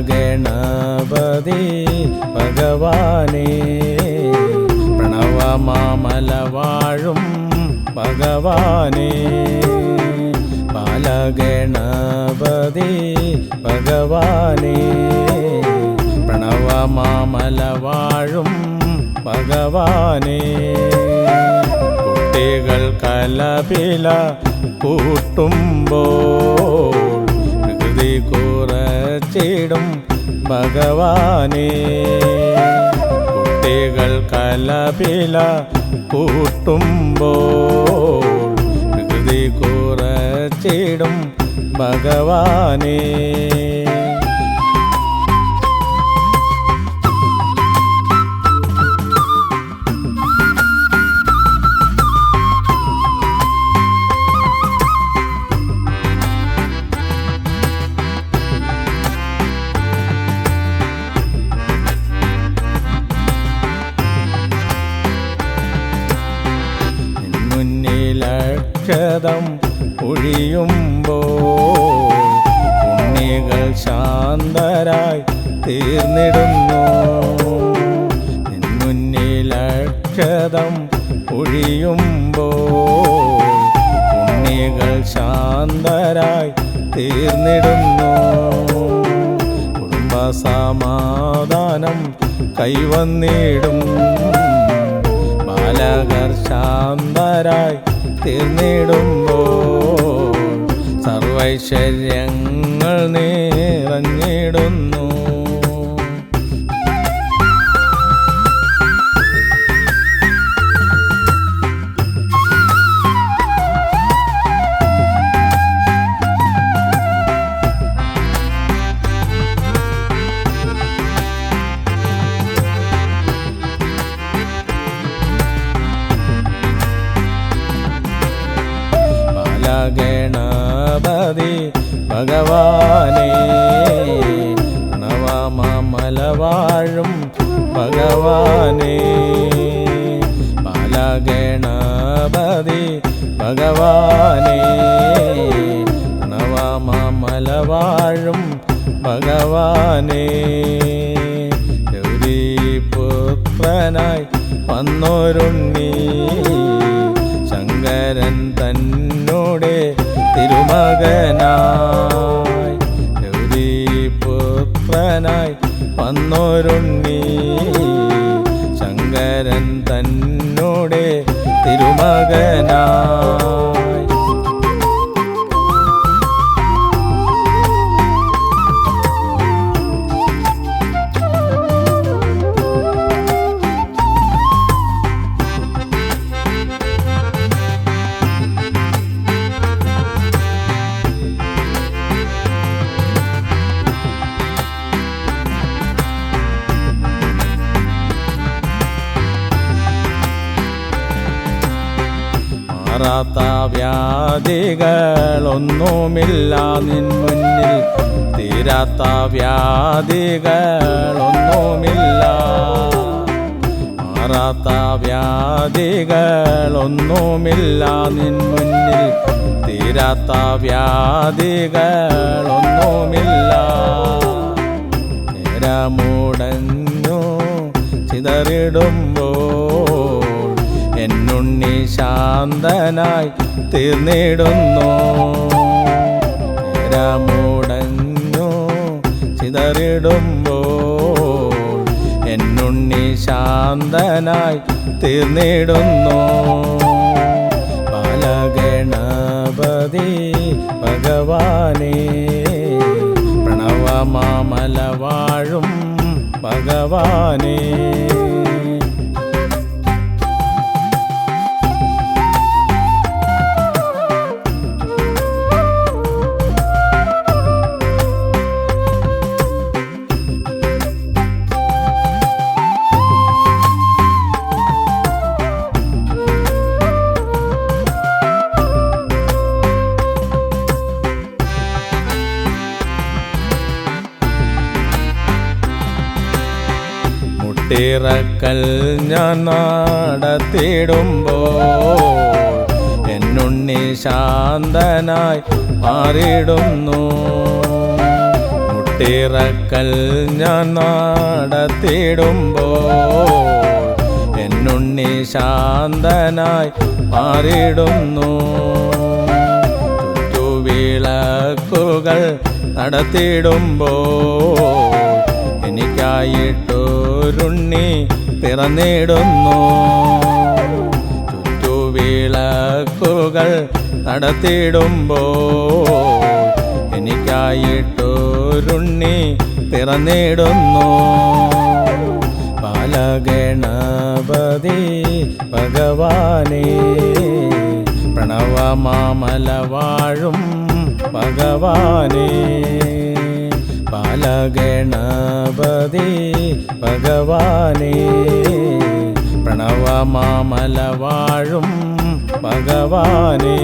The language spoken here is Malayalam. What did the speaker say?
ബാലഗണപതി ഭഗവാനേ. പ്രണവമാമല മാമലവാഴും ഭഗവാനേ. ബാലഗണപതി ഭഗവാനേ. പ്രണവമാമല മാമലവാഴും ഭഗവാനേ. കുട്ടികൾ കലപില കൂട്ടുമ്പോൾ കുറച്ചിടും ഭഗവാനെ. കുട്ടികൾ കലപില കൂട്ടുമ്പോൾ പ്രകൃതി കുറച്ചിടും ഭഗവാനേ. മുന്നിലക്ഷതം ഒഴിയുമ്പോൾ ഉണ്ണികൾ ശാന്തരായി തീർന്നിടുന്നു. നിൻ മുന്നിലക്ഷതം ഒഴിയുമ്പോൾ ഉണ്ണികൾ ശാന്തരായി തീർന്നിടുന്നു. കുടുംബ സമാധാനം കൈവന്നിടും. ബാലകർ ശാന്തരായി തീർന്നിടുമ്പോൾ സർവൈശ്വര്യങ്ങൾ നിറഞ്ഞിടുന്നു. ബാലഗണപതി ഭഗവാനേ. പ്രണവമലവാഴും ഭഗവാനേ. ബാലഗണപതി ഭഗവാനേ. നവമലവാഴും ഭഗവാനേ. ഗൗരീപുത്രനായി വന്നോരുണ്ണി. ശങ്കരൻ തന്നോടെ തിരുമകനായി ഗൗരീപുത്രനായി വന്നോരുണ്ണി. ശങ്കരൻ തന്നോടെ തിരുമകനായി മാറാത്ത വ്യാധികളൊന്നുമില്ല നിൻ മുന്നിൽ തീരാത്ത വ്യാധികളൊന്നുമില്ല മാറാത്ത വ്യാധികളൊന്നുമില്ല നിൻ മുന്നിൽ തീരാത്ത വ്യാധികളൊന്നുമില്ല നേരമുടഞ്ഞു ചിതറിടുമ്പോൾ എന്നുണ്ണി ശാന്തനായി തീർന്നിടുന്നു. നേരമുടഞ്ഞു ചിതറിടുമ്പോൾ എന്നുണ്ണി ശാന്തനായി തീർന്നിടുന്നു. ബാലഗണപതി ഭഗവാനേ പ്രണവമാമല വാഴും ഭഗവാനേ. മുട്ടിറക്കൽ ഞാൻ നടത്തിടുമ്പോൾ എന്നുണ്ണി ശാന്തനായി മാറിയിടുന്നു. മുട്ടിറക്കൽ ഞാൻ നടത്തിടുമ്പോ എന്നുണ്ണി ശാന്തനായി മാറിയിടുന്നു. ചുറ്റുവിളക്കുകൾ നടത്തിടുമ്പോ എനിക്കായിട്ടൊരുണ്ണി പിറന്നിടുന്നു. ചുറ്റുവിളക്കുകൾ നടത്തിയിടുമ്പോ എനിക്കായിട്ടൊരുണ്ണി പിറന്നിടുന്നു. ബാലഗണപതി ഭഗവാനേ പ്രണവമാമല വാഴും ഭഗവാനേ. ബാലഗണപതി ഭഗവാനേ. പ്രണവമാമല വാഴും ഭഗവാനേ.